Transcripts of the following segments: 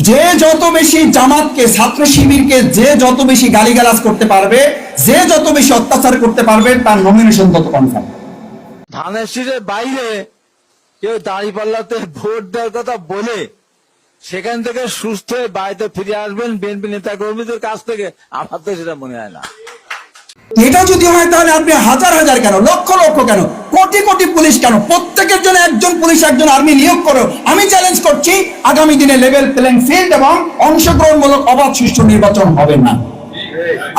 যে যত বেশি জামাতকে ছাত্র শিবিরকে যে যত বেশি গালিগালাজ করতে পারবে যে যত বেশি অত্যাচার করতে পারবে তার নমিনেশন তত কনফার্ম ধানের শীষের বাইরে কেউ দাঁড়ি পাল্লাতে ভোট দেওয়ার কথা বলে সেখান থেকে সুস্থ হয়ে বাড়িতে ফিরে আসবেন বিএনপি নেতা কর্মীদের কাছ থেকে। আমার তো সেটা মনে হয় না। এটা যদি হয় তাহলে আপনি হাজার হাজার কেন লক্ষ লক্ষ কেন কোটি কোটি পুলিশ কেন প্রত্যেকের জন্য একজন পুলিশ একজন আর্মি নিয়োগ করো আমি চ্যালেঞ্জ আগামী দিনে লেভেল প্লেইং ফিল্ড এবং অংশগ্রহণমূলক অবাধ সুষ্ঠু নির্বাচন হবে না।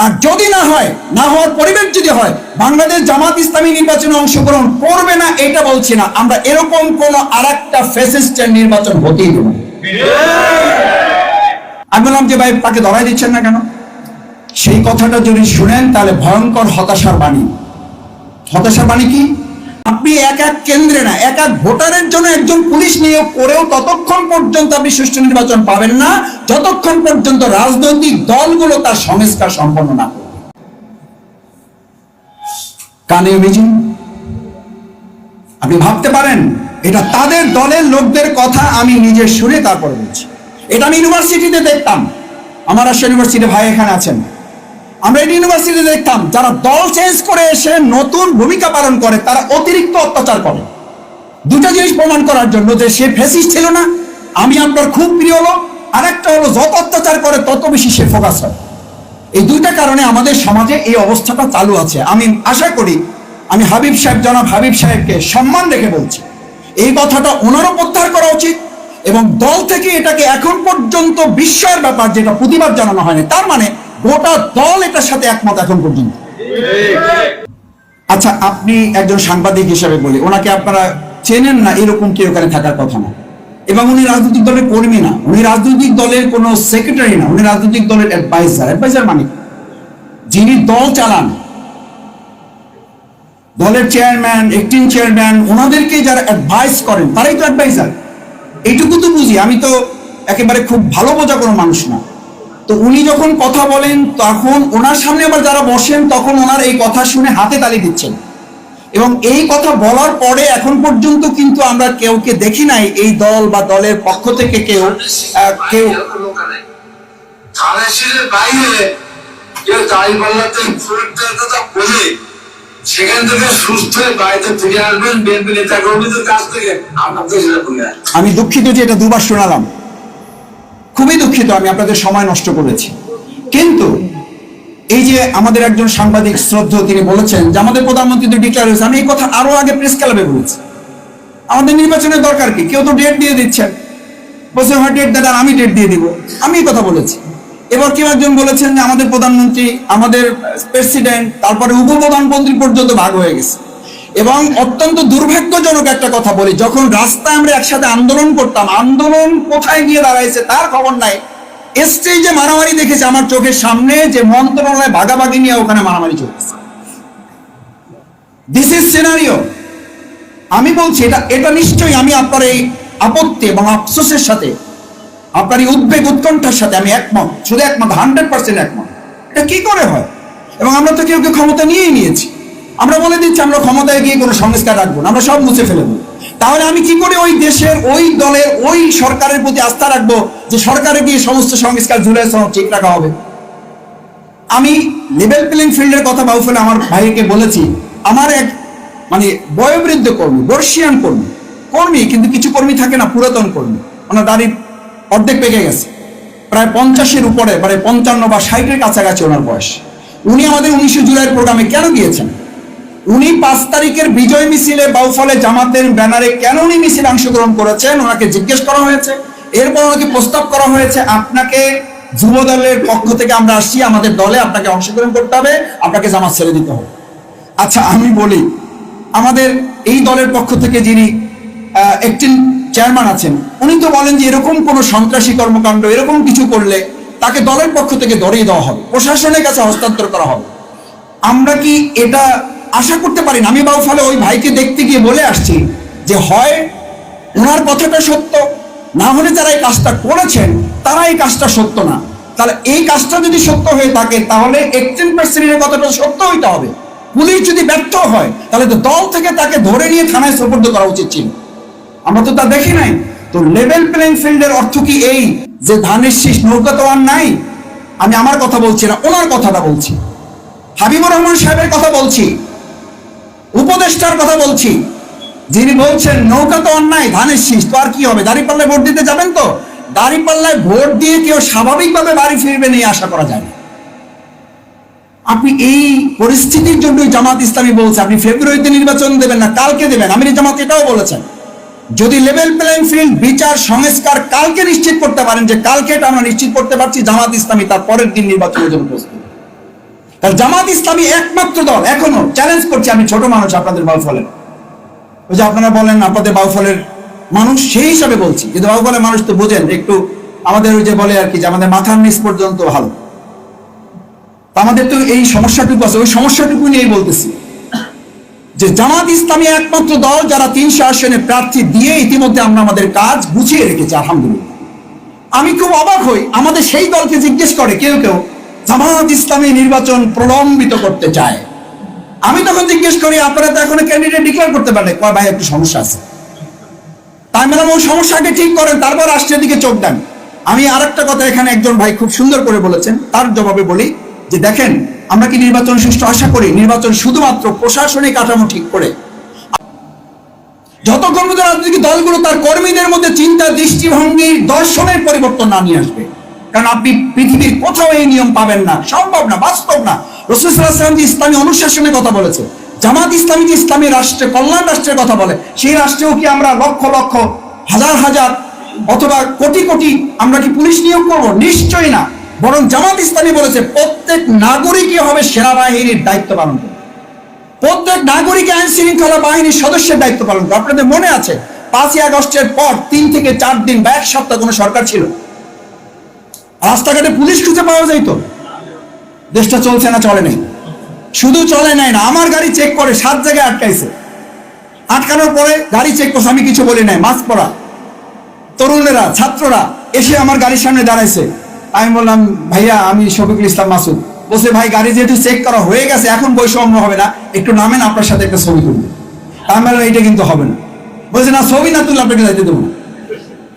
আর যদি না হয়, না হওয়ার পরিবেশ যদি হয়, বাংলাদেশ জামাত ইসলামী নির্বাচনে অংশগ্রহণ করবে না এটা বলছি না। আমরা এরকম কোন আর একটা ফেসিস্টের নির্বাচন হতেই দেব। আমি বললাম যে, ভাই, তাকে ধরাই দিচ্ছেন না কেন? সেই কথাটা যদি শুনেন, তাহলে ভয়ঙ্কর হতাশার বাণী। হতাশার বাণী কি? আপনি এক এক কেন্দ্রে না, এক এক ভোটারের জন্য একজন পুলিশ নিয়োগ করেও ততক্ষণ পর্যন্ত আপনি সুষ্ঠু নির্বাচন পাবেন না, যতক্ষণ পর্যন্ত রাজনৈতিক দলগুলো তার সংস্কার সম্পন্ন না কানে অভিযোগ আপনি ভাবতে পারেন, এটা তাদের দলের লোকদের কথা আমি নিজের শুনে তারপর বলছি। এটা আমি ইউনিভার্সিটিতে দেখতাম। আমার রাজশাহী ইউনিভার্সিটি ভাই এখানে আছেন। আমরা ইউনিভার্সিটি দেখতাম, যারা দল চেঞ্জ করে এসে নতুন ভূমিকা পালন করে, তারা অতিরিক্ত অত্যাচার করে। দুটো জিনিস প্রমাণ করার জন্য যে সে ফেসিস ছিল না, আমি আপনার খুব প্রিয় লোক, আরেকটা হলো যত অত্যাচার করে, তত বেশি সে ফোকাস হয়। এই দুইটা কারণে আমাদের সমাজে এই অবস্থাটা চালু আছে। আমি আশা করি, আমি হাবিব সাহেব, জনাব হাবিব সাহেবকে সম্মান রেখে বলছি, এই কথাটা ওনারও প্রত্যাহার করা উচিত এবং দল থেকে এটাকে এখন পর্যন্ত বিস্ময়ের ব্যাপার, যেটা প্রতিবাদ জানানো হয়নি, তার মানে গোটা দল এটার সাথে একমত এখন পর্যন্ত। আচ্ছা আপনি একজন সাংবাদিক হিসেবে বলি, ওনাকে আপনারা চেনেন না এরকম কেউ ওখানে থাকার কথা না। এবং উনি রাজনৈতিক দলের কর্মী না, উনি রাজনৈতিক দলের কোনো সেক্রেটারি না, উনি রাজনৈতিক দলের অ্যাডভাইজার অ্যাডভাইজার মানে যিনি দল চালান, দলের চেয়ারম্যান একটিং চেয়ারম্যান ওনাদেরকে যারা অ্যাডভাইস করেন, তারাই তো অ্যাডভাইজার এইটুকু তো বুঝি, আমি তো একেবারে খুব ভালো বোঝা কোনো মানুষ না। তো উনি যখন কথা বলেন তখন ওনার সামনে আবার যারা বসেন তখন ওনার এই কথা শুনে হাতে তালি দিচ্ছেন। এবং এই কথা বলার পরে এখন পর্যন্ত কিন্তু আমরা কেউকে দেখি নাই এই দল বা দলের পক্ষ থেকে কেউ কেউ। সেখান থেকে সুস্থ বাড়িতে ফিরে আসবেন বিএনপি নেতা কর্মীদের কাছ থেকে। আপনার তো সেটা আমি দুঃখিত যে এটা দুবার শোনালাম। খুবই দুঃখিত, আমি আপনাদের সময় নষ্ট করেছি। কিন্তু এই যে আমাদের একজন সাংবাদিক শ্রদ্ধ তিনি বলেছেন যে আমাদের প্রধানমন্ত্রী তো ডিক্লার হয়েছে, আমি এই কথা আরও আগে প্রেস ক্লাবে বলেছি। আমাদের নির্বাচনের দরকার কি? কেউ তো ডেট দিয়ে দিচ্ছেন। বলছে, হয় ডেট দেন আমি ডেট দিয়ে দিব। আমি এই কথা বলেছি। এবার কেউ একজন বলেছেন যে আমাদের প্রধানমন্ত্রী, আমাদের প্রেসিডেন্ট তারপরে উপপ্রধানমন্ত্রী পর্যন্ত ভাগ হয়ে গেছে। এবং অত্যন্ত দুর্ভাগ্যজনক একটা কথা বলি, যখন রাস্তায় আমরা একসাথে আন্দোলন করতাম, আন্দোলন কোথায় গিয়ে দাঁড়াইছে তার খবর নাই। স্টেজে মারামারি দেখেছে আমার চোখের সামনে যে মন্ত্রণালয় ভাগাভাগি নিয়ে ওখানে মারামারি চলতেছে। দিস ইজ সিনারিও আমি বলছি, এটা এটা নিশ্চয়ই আমি আপনার এই আপত্তি এবং আফসোসের সাথে, আপনার এই উদ্বেগ, উৎকণ্ঠার সাথে আমি একমত। শুধু একমত হান্ড্রেড পার্সেন্ট একমত। এটা কি করে হয়? এবং আমরা তো কেউ কেউ ক্ষমতা নিয়েই নিয়েছি। আমরা বলে দিচ্ছি, আমরা ক্ষমতায় গিয়ে কোনো সংস্কার রাখব না, আমরা সব মুছে ফেলে দেবো তাহলে আমি কি করে ওই দেশের, ওই দলের, ওই সরকারের প্রতি আস্থা রাখব যে সরকারে গিয়ে সমস্ত সংস্কার সনদ ঠিক রাখা হবে? আমি লেভেল প্লেইং ফিল্ডের কথা বাউফেলে আমার ভাইকে বলেছি, আমার এক মানে বয়োবৃদ্ধ কর্মী, বর্ষিয়ান কর্মী কর্মী, কিন্তু কিছু কর্মী থাকে না, পুরাতন কর্মী, ওনার দাড়ি অর্ধেক পেকে গেছে। প্রায় পঞ্চাশের উপরে মানে পঞ্চান্ন বা ষাটের কাছাকাছি ওনার বয়স। উনি আমাদের উনিশে জুলাইয়ের প্রোগ্রামে কেন গিয়েছেন? উনি পাঁচ তারিখের বিজয় মিছিলে বাউফলে জামাতের ব্যানারে কেন উনি মিছিলে অংশগ্রহণ করেছেন? ওনাকে জিজ্ঞেস করা হয়েছে। এরপর ওনাকে প্রস্তাব করা হয়েছে, আপনাকে যুব দলের পক্ষ থেকে আমরা আসছি, আমাদের দলে আপনাকে অংশগ্রহণ করতে হবে, আপনাকে জামাত ছেড়ে দিতে হবে। আচ্ছা আমি বলি, আমাদের এই দলের পক্ষ থেকে যিনি একটি চেয়ারম্যান আছেন, উনি তো বলেন যে এরকম কোন সন্ত্রাসী কর্মকাণ্ড, এরকম কিছু করলে তাকে দলের পক্ষ থেকে ধরিয়ে দেওয়া হবে, প্রশাসনের কাছে হস্তান্তর করা হবে। আমরা কি এটা আশা করতে পারি না আমি বাবু ফলে ওই ভাইকে দেখতে গিয়ে বলে আসছি যে, হয় ওনার কথাটা সত্য। না হলে যারা এই কাজটা করেছেন, তারা এই কাজটা সত্য না। তাহলে এই কাজটা যদি সত্য হয়ে থাকে, তাহলে একটিন পার্সেন্টের কথাটা সত্য হইতে হবে। পুলিশ যদি ব্যর্থ হয়, তাহলে তো দল থেকে তাকে ধরে নিয়ে থানায় সোপর্দ করা উচিত ছিল। আমরা তো তা দেখি নাই। তো লেভেল প্লেইং ফিল্ডের অর্থ কি এই যে, ধানের শীষ নৌকা তো আর নাই? আমি আমার কথা বলছি না, ওনার কথাটা বলছি। হাবিবুর রহমান সাহেবের কথা বলছি। উপদেষ্টার কথা বলছি। যিনি বলছেন, নৌকা তো অন্যায়, ধানের শীষ, তো আর কি হবে? দাঁড়িপাল্লায় ভোট দিতে যাবেন তো? দাঁড়িপাল্লায় ভোট দিয়ে কেউ স্বাভাবিকভাবে বাড়ি ফিরবেন এই আশা করা যায় না। আপনি এই পরিস্থিতির জন্যই জামাত ইসলামী বলছে, আপনি ফেব্রুয়ারিতে নির্বাচন দেবেন না, কালকে দেবেন। আমির জামাত এটাও বলেছেন। যদি লেভেল প্লেইং ফিল্ড বিচার, সংস্কার কালকে নিশ্চিত করতে পারেন যে কালকে এটা আমরা নিশ্চিত করতে পারছি, জামাত ইসলামী তার পরের দিন নির্বাচনের জন্য প্রস্তুত। তাহলে জামাত ইসলামী একমাত্র দল। এখনও চ্যালেঞ্জ করছি আমি ছোট মানুষ আপনাদের বাউফলের ওই যে আপনারা বলেন আপনাদের বাউফলের মানুষ, সেই হিসাবে বলছি। কিন্তু বাউফলের মানুষ তো বোঝেন, একটু আমাদের ওই যে বলে আর কি যে আমাদের মাথার নিচ পর্যন্ত ভালো। আমাদের তো এই সমস্যাটুকু আছে, ওই সমস্যাটুকু নিয়েই বলতেছি। যে জামাত ইসলামী একমাত্র দল যারা তিনশো আসনে প্রার্থী দিয়ে ইতিমধ্যে আমরা আমাদের কাজ গুছিয়ে রেখেছি, আলহামদুলিল্লাহ। আমি খুব অবাক হই, আমাদের সেই দলকে জিজ্ঞেস করে কেউ কেউ জামাত ইসলামী নির্বাচন প্রলম্বিত করতে চায়। আমি তখন জিজ্ঞেস করি, আপনারা তো এখন ক্যান্ডিডেট ডিক্লেয়ার করতে পারে কয়, ভাই, একটু সমস্যা আছে। তাই ম্যাডাম ওই সমস্যাকে ঠিক করেন, তারপর রাষ্ট্রের দিকে চোখ দেন আমি আরেকটা কথা এখানে একজন ভাই খুব সুন্দর করে বলেছেন। তার জবাবে বলি যে, দেখেন, আমরা কি নির্বাচন সুষ্ঠু আশা করি? নির্বাচন শুধুমাত্র প্রশাসনিক কাঠামো ঠিক করে। যত পর্যন্ত রাজনৈতিক দলগুলো তার কর্মীদের মধ্যে চিন্তা, দৃষ্টিভঙ্গি, দর্শনের পরিবর্তন না নিয়ে আসবে। কারণ আপনি পৃথিবীর কোথাও এই নিয়ম পাবেন না। সম্ভব না, বাস্তব না। রসুলাম যে ইসলামী অনুশাসনের কথা বলেছে, জামাত ইসলামী যে ইসলামী রাষ্ট্রে, কল্যাণ রাষ্ট্রের কথা বলে, সেই রাষ্ট্রেও কি আমরা লক্ষ লক্ষ, হাজার হাজার অথবা কোটি কোটি আমরা কি পুলিশ নিয়োগ করব? নিশ্চয়ই না। বরং জামাত ইসলামী বলেছে, প্রত্যেক নাগরিকই হবে সেনাবাহিনীর দায়িত্ব পালন করবে। প্রত্যেক নাগরিক আইন শৃঙ্খলা বাহিনীর সদস্যের দায়িত্ব পালন করে আপনাদের মনে আছে, পাঁচই আগস্টের পর তিন থেকে চার দিন বা এক সপ্তাহ কোনো সরকার ছিল? রাস্তাঘাটে পুলিশ খুঁজে পাওয়া যাইত দেশটা চলছে না, চলে নাই। শুধু চলে নাই না, আমার গাড়ি চেক করে, সাত জায়গায় আটকাইছে। আটকানোর পরে গাড়ি চেক করছে, আমি কিছু বলি নাই, মাস্ক পরা। তরুণেরা, ছাত্ররা এসে আমার গাড়ির সামনে দাঁড়াইছে। আমি বললাম, ভাইয়া, আমি শফিকুল ইসলাম মাসুদ। বলছে, ভাই, গাড়ি যেহেতু চেক করা হয়ে গেছে, এখন বৈষম্য হবে না। একটু নামেন, আপনার সাথে একটা ছবি তুলবো। আমি বললাম এইটা কিন্তু হবে না। বলছে, না, ছবি না তুললে আপনাকে যাইতে দেবো না।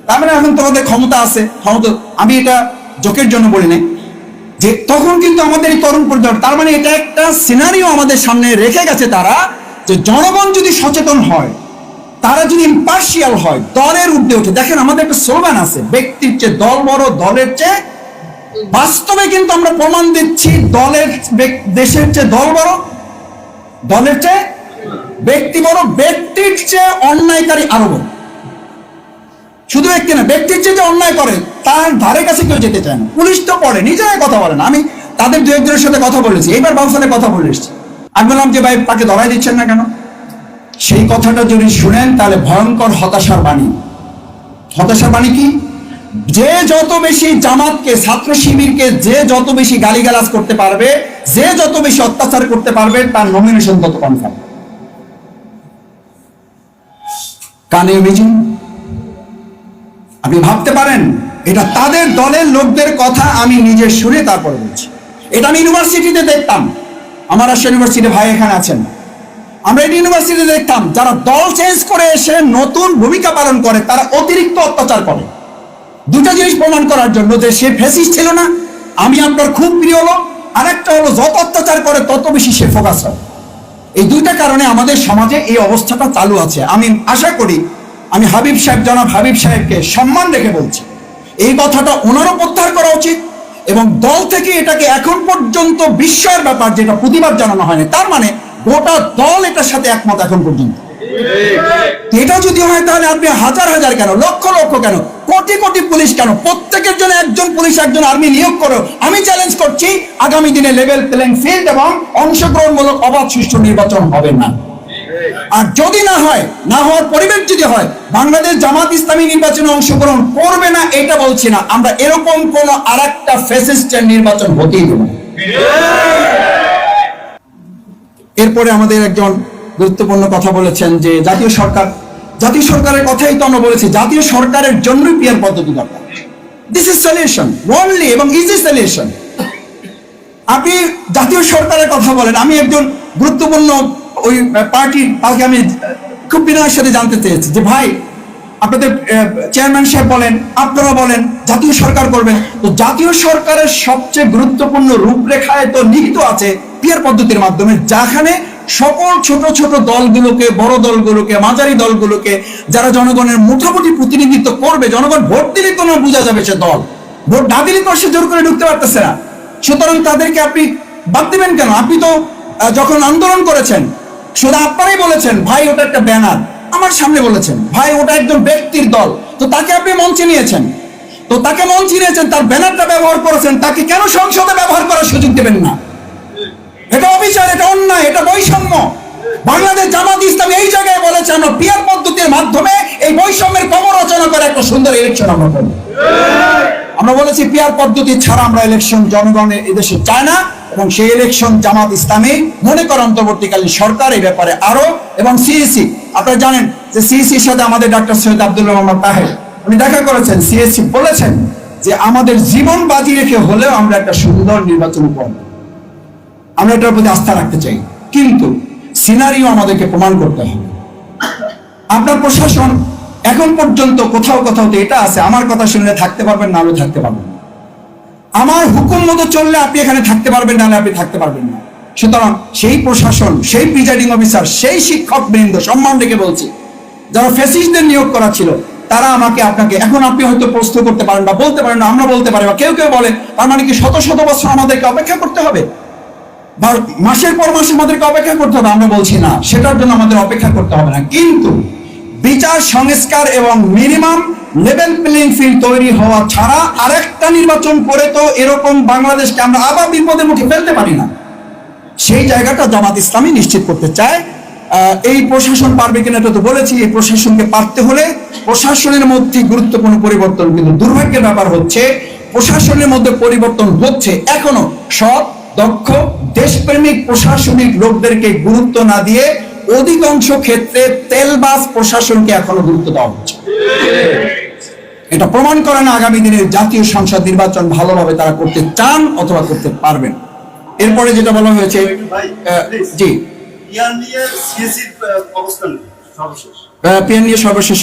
তার মানে এখন তোমাদের ক্ষমতা আছে, ক্ষমতা আমি এটা জোকের জন্য বলি নাই, যে তখন কিন্তু আমাদের এই তরুণ পর্যায়ে তার মানে এটা একটা সিনারিও আমাদের সামনে রেখে গেছে তারা, যে জনগণ যদি সচেতন হয়, তারা যদি ইম্পার্শিয়াল হয়, দলের ঊর্ধ্বে ওঠে দেখেন আমাদের একটা স্লোগান আছে, ব্যক্তির চেয়ে দল বড়, দলের চেয়ে বাস্তবে কিন্তু আমরা প্রমাণ দিচ্ছি দলের দেশের চেয়ে দল বড়, দলের চেয়ে ব্যক্তি বড়, ব্যক্তির চেয়ে অন্যায়কারী আরও বড় শুধু ব্যক্তি না, ব্যক্তির যে অন্যায় করে, তার ধারে কাছে কেউ যেতে চায় না। পুলিশ তো পড়ে, নিজেরাই কথা বলে না। আমি তাদের দু একজনের সাথে কথা বলেছি, এইবার বাউসালে কথা বলে এসেছি। আমি বললাম যে, ভাই, তাকে ধরাই দিচ্ছেন না কেন? সেই কথাটা যদি শুনেন, তাহলে ভয়ঙ্কর হতাশার বাণী। হতাশার বাণী কি? যে যত বেশি জামাতকে, ছাত্র শিবিরকে, যে যত বেশি গালিগালাজ করতে পারবে, যে যত বেশি অত্যাচার করতে পারবে, তার নমিনেশন তত কনফার্ম কানে ইমেজিন আপনি ভাবতে পারেন, এটা তাদের দলের লোকদের কথা আমি নিজের শুনে তারপরে বলছি। এটা আমি ইউনিভার্সিটিতে দেখতাম। আমার রাজশাহী ইউনিভার্সিটি ভাই এখানে আছেন। আমরা এই ইউনিভার্সিটিতে দেখতাম, যারা দল চেঞ্জ করে এসে নতুন ভূমিকা পালন করে, তারা অতিরিক্ত অত্যাচার করে। দুটা জিনিস প্রমাণ করার জন্য যে সে ফেসিস ছিল না, আমি আপনার খুব প্রিয় লোক, আরেকটা হলো যত অত্যাচার করে, তত বেশি সে ফোকাস হয়। এই দুইটা কারণে আমাদের সমাজে এই অবস্থাটা চালু আছে। আমি আশা করি আমি হাবিব সাহেব জনাব হাবিব সাহেবকে সম্মান রেখে বলছি। এই কথাটা ওনারও প্রত্যাহার করা উচিত এবং দল থেকে এটাকে এখন পর্যন্ত বিস্ময়ের ব্যাপার যেটা প্রতিবাদ জানানো হয়নি তার মানে গোটা দল এটার সাথে একমত এখন পর্যন্ত। এটা যদি হয় তাহলে আপনি হাজার হাজার কেন লক্ষ লক্ষ কেন কোটি কোটি পুলিশ কেন প্রত্যেকের জন্য একজন পুলিশ একজন আর্মি নিয়োগ করো। আমি চ্যালেঞ্জ করছি আগামী দিনে লেভেল প্লেইং ফিল্ড এবং অংশগ্রহণমূলক অবাধ সুষ্ঠু নির্বাচন হবে না। আর যদি না হয়, না হওয়ার পরিবেশ যদি হয়, বাংলাদেশ জামাত ইসলামী নির্বাচনে অংশগ্রহণ করবে না, এটা বলছি না। আমরা এরকম কোন আর একটা ফেসিস্টের নির্বাচন হতেই দেব এরপরে আমাদের একজন গুরুত্বপূর্ণ কথা বলেছেন যে, জাতীয় সরকার, জাতীয় সরকারের কথাই তো আমরা বলেছি, জাতীয় সরকারের জন্যই পিয়ার পদ্ধতি দরকার। দিস ইজ সলিউশন ওনলি এবং ইজি সলিউশন আপনি জাতীয় সরকারের কথা বলেন, আমি একজন গুরুত্বপূর্ণ ওই পার্টির কালকে আমি খুব বিনয়ের সাথে জানতে চেয়েছি যে ভাই, আপনাদের চেয়ারম্যান সাহেব বলেন, আপনারা বলেন, জাতীয় সরকার করবেন। তো জাতীয় সরকারের সবচেয়ে গুরুত্বপূর্ণ রূপরেখায় তো নিহিত আছে পিয়ার পদ্ধতির মাধ্যমে, যেখানে সকল ছোট ছোট দলগুলোকে, বড় দলগুলোকে, মাঝারি দলগুলোকে, যারা জনগণের মোটামুটি প্রতিনিধিত্ব করবে, জনগণ ভোট দিলে তো না বোঝা যাবে সে দল। ভোট না দিলে তো সে জোর করে ঢুকতে পারতেছে না। সুতরাং তাদেরকে আপনি বাদ দিবেন কেন? আপনি তো যখন আন্দোলন করেছেন শুধু আপনারাই বলেছেন, ভাই, ওটা একটা ব্যানার। আমার সামনে বলেছেন, ভাই, ওটা একজন ব্যক্তির দল। তো তাকে আপনি মঞ্চে নিয়েছেন। তো তাকে মঞ্চে নিয়েছেন, তার ব্যানারটা ব্যবহার করেছেন, তাকে কেন সংসদে ব্যবহার করার সুযোগ দেবেন না? এটা অবিচার, এটা অন্যায়, এটা বৈষম্য। বাংলাদেশ জামাত ইসলাম এই জায়গায় বলেছে, আমরা পিয়ার পদ্ধতির মাধ্যমে এই বৈষম্যের কবর রচনা করে একটা সুন্দর ইলেকশন আমরা করব। আমরা বলেছি, পিয়ার পদ্ধতি ছাড়া আমরা ইলেকশন জনগণের এদেশে চায় না, এবং সেই ইলেকশন জামাত ইসলামী মনে করে অন্তর্বর্তীকালীন সরকার এই ব্যাপারে আরও, এবং সিএসি, আপনারা জানেন যে সিএসির সাথে আমাদের ডাক্তার সৈয়দ আব্দুল রহমান তাহের, উনি দেখা করেছেন সিএসসি বলেছেন যে আমাদের জীবন বাজি রেখে হলেও আমরা একটা সুন্দর নির্বাচন উপহার আমরা এটার প্রতি আস্থা রাখতে চাই। কিন্তু সিনারিও আমাদেরকে প্রমাণ করতে হবে। আপনার প্রশাসন এখন পর্যন্ত কোথাও কোথাও তো এটা আছে, আমার কথা শুনলে থাকতে পারবেন না আমি থাকতে পারবেন। আমার হুকুম মতো চললে আপনি এখানে থাকতে পারবেন না আপনি থাকতে পারবেন না। সুতরাং সেই প্রশাসন, সেই প্রিজাইডিং অফিসার, সেই শিক্ষক বৃন্দ সম্মান রেখে বলছি, যারা ফেসিস্টদের নিয়োগ করা ছিল, তারা আমাকে আপনাকে, এখন আপনি হয়তো প্রশ্ন করতে পারেন বা বলতে পারেন না আমরা বলতে পারি বা কেউ কেউ বলে তার মানে কি শত শত বছর আমাদেরকে অপেক্ষা করতে হবে? মাসের পর মাস আমাদেরকে অপেক্ষা করতে হবে, আমরা বলছি না। সেটার জন্য আমাদের অপেক্ষা করতে হবে না। কিন্তু বিচার, সংস্কার এবং মিনিমাম লেভেল প্লেইং ফিল্ড তৈরি হওয়া ছাড়া আরেকটা নির্বাচন করে তো এরকম বাংলাদেশকে আমরা আবার বিপদের মুখে ফেলতে পারি না। সেই জায়গাটা জামাত ইসলামী নিশ্চিত করতে চায়। এই প্রশাসন পারবে কিনা এটা তো বলেছি। এই প্রশাসনকে পারতে হলে প্রশাসনের মধ্যে গুরুত্বপূর্ণ পরিবর্তন কিন্তু দুর্ভাগ্যের ব্যাপার হচ্ছে, প্রশাসনের মধ্যে পরিবর্তন হচ্ছে এখনও সৎ দক্ষ দেশপ্রেমিক প্রশাসনিক লোকদেরকে গুরুত্ব না দিয়ে অধিকাংশ ক্ষেত্রে তেলবাস প্রশাসনকে এখনও গুরুত্ব দেওয়া হচ্ছে। এটা প্রমাণ করে না আগামী দিনে জাতীয় সংসদ নির্বাচন ভালোভাবে তারা করতে চান অথবা করতে পারবেন। এরপরে যেটা বলা হয়েছে. জি। নিয়ে? সর্বশেষ।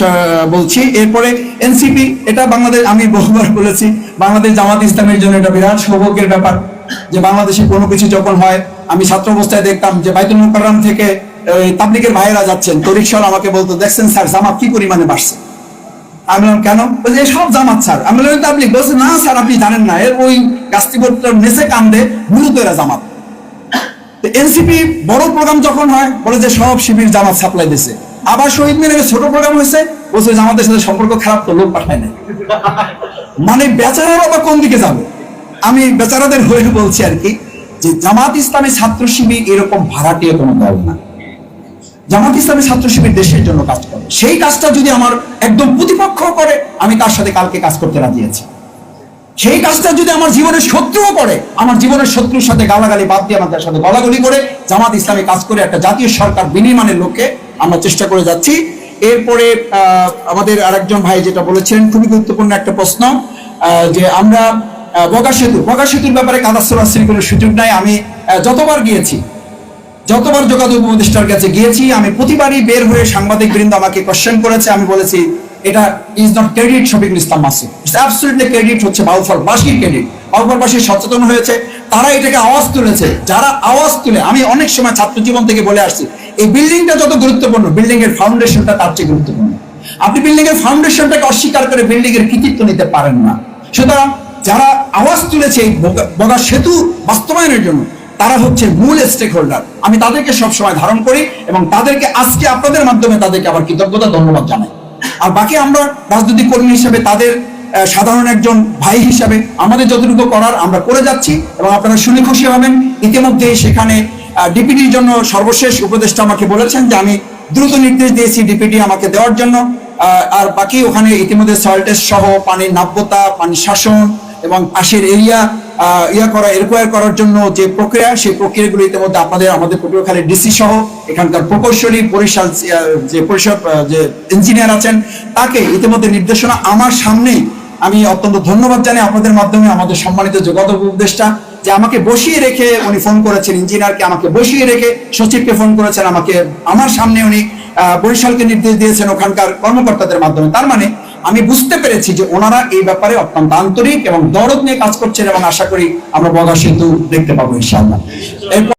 বলছি। এরপরে এনসিপি এটা বাংলাদেশ আমি বহুবার বলেছি বাংলাদেশ জামাত ইসলামের জন্য এটা বিরাট সৌভাগ্যের ব্যাপার। যে বাংলাদেশে কোনো কিছু যখন হয়, আমি ছাত্র অবস্থায় দেখতাম যে বাইতুল মুকাররম থেকে, ওই তাবলিগের ভাইয়েরা যাচ্ছেন। তো রিক্সাওয়ালা আমাকে বলতো, দেখছেন স্যার, জামাত কি পরিমাণে বাড়ছে? আমি বললাম, কেন? বলছে, "এ সব জামাত, স্যার। আমি বললাম তাবলিগ। বলছে, না স্যার, আপনি জানেন না। এর ওই গাস্তিবোর্ডটার নেচে কান্দে মূলত এরা জামাত এনসিপি বড় প্রোগ্রাম যখন হয়, বলে যে সব শিবির জামাত সাপ্লাই দিছে। আবার শহীদ মিনারে ছোট প্রোগ্রাম হয়েছে, বলছে, জামাতের সাথে সম্পর্ক খারাপ তো, লোক পাঠায় না মানে বেচারারা বা কোন দিকে যাবে? আমি বেচারাদের হয়ে বলছি আর কি, যে জামাত ইসলামী ছাত্র শিবির এরকম ভাড়াটিয়া কোনো দল না। জামাত ইসলামী ছাত্র শিবির দেশের জন্য কাজ করে। সেই কাজটা যদি আমার একদম প্রতিপক্ষ করে, আমি তার সাথে কালকে কাজ করতে রাজি আছি। সেই কাজটা যদি আমার জীবনের শত্রুও করে, আমার জীবনের শত্রুর সাথে গালাগালি বাদ দিয়ে আমাদের সাথে গলাগলি করে, জামাত ইসলামী কাজ করে একটা জাতীয় সরকার বিনির্মাণের লক্ষ্যে আমরা চেষ্টা করে যাচ্ছি। এরপরে আমাদের আরেকজন ভাই যেটা বলেছেন, খুবই গুরুত্বপূর্ণ একটা প্রশ্ন যে আমরা বগা সেতু। বগা সেতুর ব্যাপারে কাদাস্তরাশ্রীর কোনো সুযোগ নাই। আমি যতবার গিয়েছি, যতবার যোগাযোগ উপদেষ্টার কাছে গিয়েছি, আমি প্রতিবারই বের হয়ে সাংবাদিক বৃন্দ আমাকে কোশ্চেন করেছে। আমি বলেছি, এটা is not credit Shafiqul Islam Masud. Absolutely credit হচ্ছে বাউফল বাসীর ক্রেডিট বাউফল বাসী সচেতন হয়েছে, তারা এটাকে আওয়াজ তুলেছে। যারা আওয়াজ তুলে, আমি অনেক সময় ছাত্র জীবন থেকে বলে আসছি, এই বিল্ডিংটা যত গুরুত্বপূর্ণ বিল্ডিং এর ফাউন্ডেশনটা তার চেয়ে গুরুত্বপূর্ণ। আপনি বিল্ডিং এর ফাউন্ডেশনটাকে অস্বীকার করে বিল্ডিং এর কৃতিত্ব নিতে পারেন না। সুতরাং যারা আওয়াজ তুলেছে এই বগা- সেতু বাস্তবায়নের জন্য, তারা হচ্ছে মূল স্টেক হোল্ডার আমি তাদেরকে সবসময় ধারণ করি এবং তাদেরকে আজকে আপনাদের মাধ্যমে তাদেরকে আবার কৃতজ্ঞতা, ধন্যবাদ জানাই। আর বাকি আমরা রাজনৈতিক কর্মী হিসেবে তাদের সাধারণ একজন ভাই হিসাবে আমাদের যতটুকু করার আমরা করে যাচ্ছি এবং আপনারা শুনে খুশি হবেন। ইতিমধ্যে সেখানে ডিপিটির জন্য সর্বশেষ উপদেষ্টা আমাকে বলেছেন যে আমি দ্রুত নির্দেশ দিয়েছি ডিপিটি আমাকে দেওয়ার জন্য। আর বাকি ওখানে ইতিমধ্যে সয়েল টেস্ট সহ পানির নাব্যতা, পানির শাসন এবং পাশের এরিয়া ইয়া করা এরকোয়ার করার জন্য যে প্রক্রিয়া সেই প্রক্রিয়াগুলো ইতিমধ্যে আপনাদের আমাদের পটুয়াখালীর ডিসি সহ এখানকার প্রকৌশলী বরিশাল আহ, যে পরিষদ যে ইঞ্জিনিয়ার আছেন তাকে ইতিমধ্যে নির্দেশনা আমার সামনেই আমি অত্যন্ত ধন্যবাদ জানাই আপনাদের মাধ্যমে আমাদের সম্মানিত যোগাযোগ উপদেষ্টা যে আমাকে বসিয়ে রেখে উনি ফোন করেছেন ইঞ্জিনিয়ারকে আমাকে বসিয়ে রেখে সচিবকে ফোন করেছেন আমাকে আমার সামনে উনি বরিশালকে নির্দেশ দিয়েছেন ওখানকার কর্মকর্তাদের মাধ্যমে। তার মানে আমি বুঝতে পেরেছি যে ওনারা এই ব্যাপারে অত্যন্ত আন্তরিক এবং দরদ নিয়ে কাজ করছেন এবং আশা করি আমরা বগা সেতু দেখতে পাবো ইনশাআল্লাহ। এরপর